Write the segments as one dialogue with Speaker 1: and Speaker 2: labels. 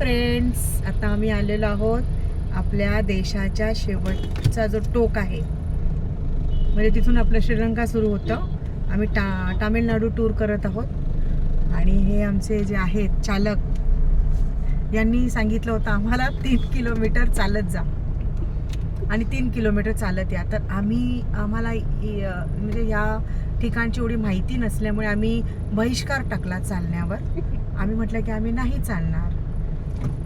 Speaker 1: Friends आता आम्ही आलेलो आहोत आपल्या देशाच्या शेवटचा जो टोक आहे. म्हणजे तिथून आपलं श्रीलंका सुरू होतं. आम्ही टा तामिळनाडू टूर करत आहोत. आणि हे आमचे जे आहेत चालक यांनी सांगितलं होतं आम्हाला तीन किलोमीटर चालत जा. आणि तीन किलोमीटर चालत या. तर आम्ही आम्हाला म्हणजे ह्या ठिकाणची एवढी माहिती नसल्यामुळे आम्ही बहिष्कार टाकला चालण्यावर. आम्ही म्हटलं की आम्ही नाही चालणार.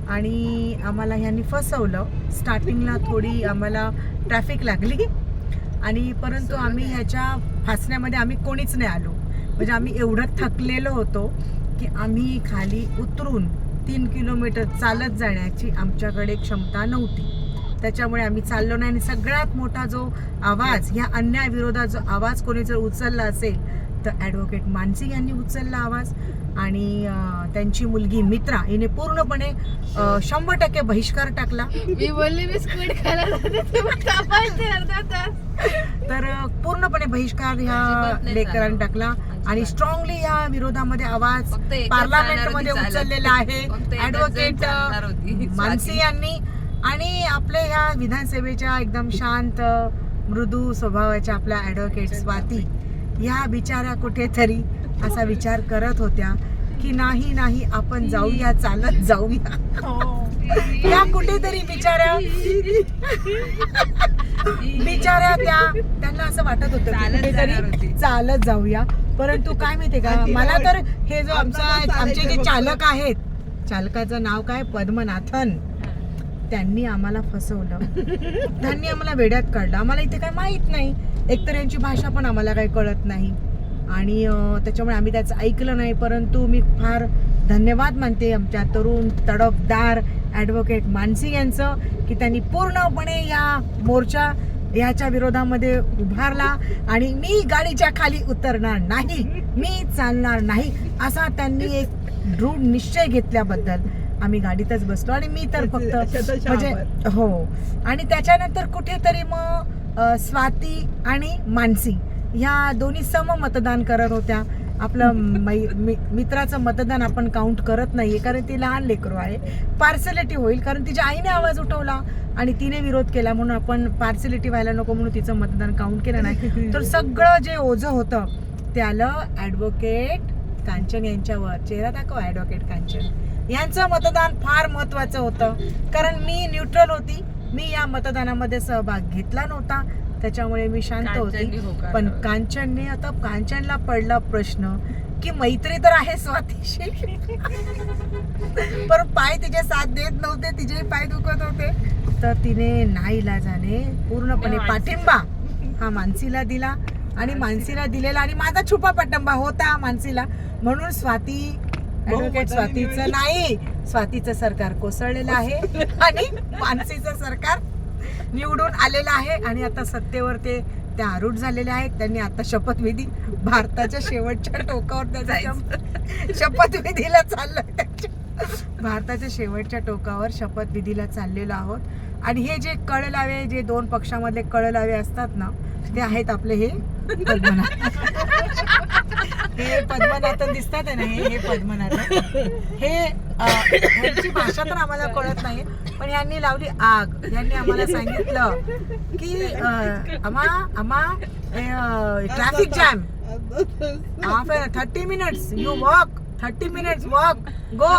Speaker 1: आणि आम्हाला ह्यांनी फसवलं. स्टार्टिंगला थोडी आम्हाला ट्रॅफिक लागली. आणि परंतु आम्ही ह्याच्या फासण्यामध्ये आम्ही कोणीच नाही आलो. म्हणजे आम्ही एवढं थकलेलो होतो की आम्ही खाली उतरून तीन किलोमीटर चालत जाण्याची आमच्याकडे क्षमता नव्हती. त्याच्यामुळे आम्ही चाललो नाही आणि सगळ्यात मोठा जो आवाज ह्या अन्यायाविरोधात जो आवाज कोणी जर उचलला असेल तर ॲडव्होकेट मानसिंग यांनी उचलला आवाज आणि त्यांची मुलगी मित्रा हिने पूर्णपणे शंभर टक्के बहिष्कार टाकला
Speaker 2: मी बोलली
Speaker 1: तर पूर्णपणे बहिष्कार ह्या लेकरांनी. टाकला. आणि स्ट्रॉंगली या विरोधामध्ये आवाज
Speaker 2: फक्त एकच
Speaker 1: पार्लमेंट
Speaker 2: चालणार
Speaker 1: मध्ये
Speaker 2: होती चालत.
Speaker 1: उचललेला आहे ऍडव्होकेट. मानसी यांनी आणि आपल्या ह्या विधानसभेच्या एकदम शांत मृदू स्वभावाच्या आपल्या ऍडव्होकेट स्वाती या बिचाऱ्या कुठेतरी असा विचार करत होत्या की नाही नाही आपण जाऊया चालत जाऊया. या कुठेतरी बिचाऱ्या बिचाऱ्या त्या त्यांना असं वाटत होतं की कुठेतरी
Speaker 2: होती.
Speaker 1: चालत जाऊया. परंतु काय माहितीये का? मला तर हे जो आमचा आमचे जे चालक आहेत चालकाचं नाव काय? पद्मनाथन. त्यांनी आम्हाला फसवलं. त्यांनी आम्हाला वेड्यात काढलं. आम्हाला इथे काय माहीत नाही. एकतर यांची भाषा पण आम्हाला काही कळत नाही. आणि त्याच्यामुळे आम्ही त्याचं ऐकलं नाही. परंतु मी फार धन्यवाद मानते आमच्या तरुण तडफदार ॲडव्होकेट मानसी यांचं की त्यांनी पूर्णपणे या मोर्चा याच्या विरोधामध्ये उभारला. आणि मी गाडीच्या खाली उतरणार नाही. मी चालणार नाही. असा त्यांनी एक दृढ निश्चय घेतल्याबद्दल आम्ही गाडीतच बसलो आणि मी तर फक्त म्हणजे हो. आणि त्याच्यानंतर कुठेतरी मग स्वाती आणि मानसी ह्या दोन्ही सम मतदान करत होत्या. आपलं मित्राचं मतदान आपण काउंट करत नाहीये कारण ती लहान लेकरू आहे. पार्सलिटी होईल कारण तिच्या आईने आवाज उठवला आणि तिने विरोध केला म्हणून आपण पार्सलिटी व्हायला नको म्हणून तिचं मतदान काउंट केलं नाही. तर सगळं जे ओझं होतं ते आलं ॲडव्होकेट कांचन यांच्यावर. चेहरा दाखव ॲडव्होकेट कांचन. यांचं मतदान फार महत्वाचं होतं. कारण मी न्यूट्रल होती. मी या मतदानामध्ये सहभाग घेतला नव्हता. त्याच्यामुळे मी शांत होती.
Speaker 2: होकार
Speaker 1: पण. कांचनने आता कांचनला पडला प्रश्न की मैत्री तर आहे स्वातीशी. पण पाय तिचे साथ देत नव्हते तिचे पाय दुखत होते. तर तिने नाईलाजाने पूर्णपणे पाठिंबा हा मानसीला दिला. आणि मानसीला दिलेला आणि माझा छुपा पाठिंबा होता मानसीला. म्हणून स्वाती ऍडव्होकेट स्वातीचं नाही स्वातीचं सरकार कोसळलेलं आहे आणि मानसीचं सरकार निवडून आलेलं आहे आणि आता सत्तेवर ते त्या आरूढ झालेले आहेत. त्यांनी आता शपथविधी भारताच्या शेवटच्या टोकावर शपथविधीला त्याच्या. भारताच्या शेवटच्या टोकावर शपथविधीला चाललेलो आहोत. आणि हे जे कळलावे जे दोन पक्षामधले कळलावे असतात ना ते आहेत आपले हे हे पद्मनाथन दिसतात आहे ना हे हे पद्मनाथन. हे ह्यांची भाषा तर आम्हाला कळत नाही पण यांनी लावली आग. यांनी आम्हाला सांगितलं की आम्हा आम्हा traffic jam thirty minutes you walk thirty minutes walk go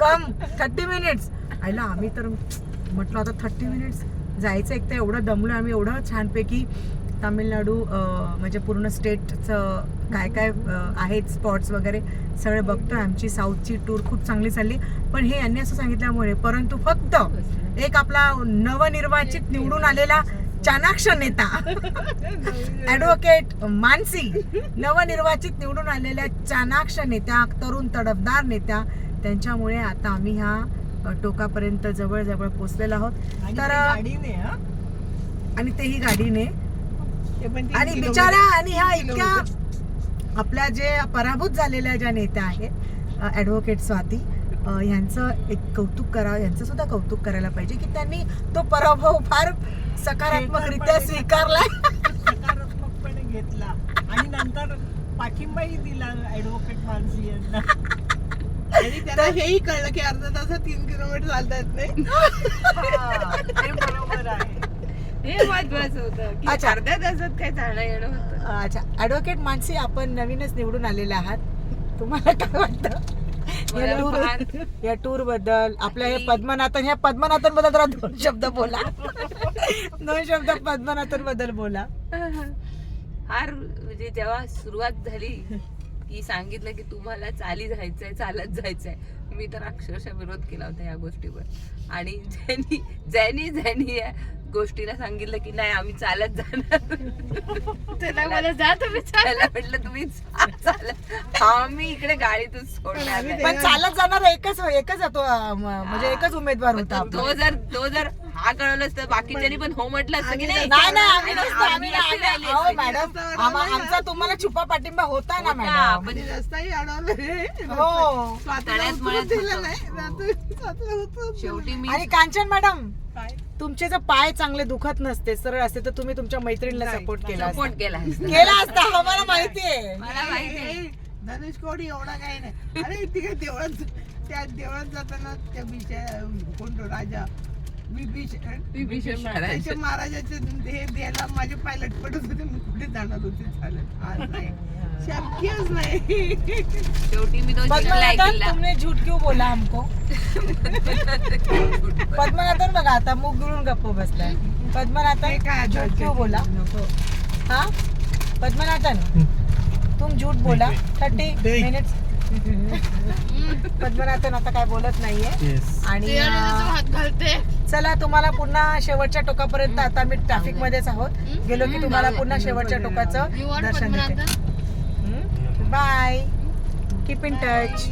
Speaker 1: come thirty minutes आयला आम्ही तर म्हटलं आता थर्टी मिनिट्स जायचं एक तर एवढं दमलो आम्ही एवढं छानपैकी तामिळनाडू म्हणजे पूर्ण स्टेटचं काय काय आहेत स्पॉट्स वगैरे सगळे बघतोय. आमची साऊथची टूर खूप चांगली चालली. पण हे यांनी असं सांगितल्यामुळे परंतु फक्त एक आपला नवनिर्वाचित निवडून आलेला चाणाक्ष नेता ऍडव्होकेट मानसी नवनिर्वाचित निवडून आलेल्या चाणाक्ष नेत्या तरुण तडफदार नेत्या त्यांच्यामुळे आता आम्ही ह्या टोकापर्यंत जवळ जवळ पोहोचलेलो आहोत. तर आणि तेही गाडीने. आणि बिचारा आणि ह्या इतक्या आपल्या जे पराभूत झालेल्या ज्या नेत्या आहेत ऍडव्होकेट स्वाती यांचं एक कौतुक करावं यांचं सुद्धा कौतुक करायला पाहिजे की त्यांनी तो पराभव फार सकारात्मकरित्या स्वीकारलाय
Speaker 3: सकारात्मकपणे घेतला. आणि नंतर पाठिंबाही दिला ऍडव्होकेट मानसी यांना. आणि त्याला हेही कळलं की अर्धा तासात तीन किलोमीटर चालता येत नाही
Speaker 1: बरोबर आहे.
Speaker 2: हे महत्वाचं होतं. की
Speaker 1: अच्छा.
Speaker 2: अर्ध्या तासात काय चालणं येणं होतं.
Speaker 1: अच्छा. ऍडव्होकेट मानसी आपण नवीनच निवडून आलेले आहात. तुम्हाला काय वाटतं?
Speaker 2: मला
Speaker 1: या टूर
Speaker 2: फार-
Speaker 1: या टूरबद्दल आपल्या हे पद्मनाथन ह्या पद्मनाथनबद्दल जरा दोन शब्द बोला. दोन शब्द पद्मनाथनबद्दल बोला.
Speaker 2: फार म्हणजे जेव्हा सुरुवात झाली की सांगितलं की तुम्हाला चाली जायचंय चालत जायचंय. मी तर अक्षरशः विरोध केला होता या गोष्टीवर. आणि ज्यांनी ज्यांनी ज्यांनी या गोष्टीला सांगितलं की नाही आम्ही चालत जाणार. त्याला मला जा तुम्ही त्याला म्हटलं तुम्ही जा चालत. आम्ही इकडे गाडीतून सोडणार नाही.
Speaker 1: पण चालत जाणार एकच एकच अं, म- म्हणजे एकच उमेदवार होता.
Speaker 2: तो जर तो जर हा कळवलं असतं बाकीच्यांनी पण हो म्हटलं असतं की नाही
Speaker 1: नाही नाही आम्ही
Speaker 2: आणि
Speaker 1: नसतो आम्ही
Speaker 2: आम्ही
Speaker 1: नाही-
Speaker 2: राहिली
Speaker 1: अहो
Speaker 2: असती.
Speaker 1: मॅडम आम्हा- आमचा तुम्हाला छुपा पाठिंबा होता ना मॅडम
Speaker 2: पण
Speaker 3: रस्ताही अडवला
Speaker 1: हो
Speaker 2: तळ्यात मळ्यात होतं. शेवटी मी
Speaker 1: आणि कांचन मॅडम
Speaker 3: काय?
Speaker 1: तुमचे जर पाय चांगले दुखत नसते सरळ असते तर तुम्ही तुमच्या मैत्रिणीला
Speaker 3: नाही,
Speaker 1: सपोर्ट केला असता.
Speaker 2: सपोर्ट केला असता.
Speaker 1: केला असता आम्हाला माहितीये
Speaker 2: मला माहिती आहे.
Speaker 3: धनुष कोडी एवढा काही नाही अरे तिकडे देवळात त्या देवळात जाताना त्या बिशा कोण तो राजा विभीषण
Speaker 2: विभीषण महाराज.
Speaker 3: त्याच्या महाराजाचे हे द्यायला माझे पायलट पडत होते. मी कुठे जाणार होते? चालत आज नाही. शक्यच नाही.
Speaker 2: शेवटी मी तो
Speaker 1: पद्मनाथन तुमने झूठ क्यों बोला हमको? पद्मनाथन बघा आता मुख गिळून गप्प बसलाय.
Speaker 3: हे
Speaker 1: पद्मनाथन
Speaker 3: काय
Speaker 1: झूठ क्यों बोला?
Speaker 3: नको
Speaker 1: हाँ? पद्मनाथन तुम झूठ बोला. Thirty minutes. पद्मनाथन आता काय बोलत नाहीये. आणि
Speaker 2: हात घालते.
Speaker 1: चला तुम्हाला पुन्हा शेवटच्या टोकापर्यंत आता मी ट्रॅफिक मध्येच आहोत. गेलो की तुम्हाला पुन्हा शेवटच्या टोकाचं दर्शन देते बाय कीप इन टच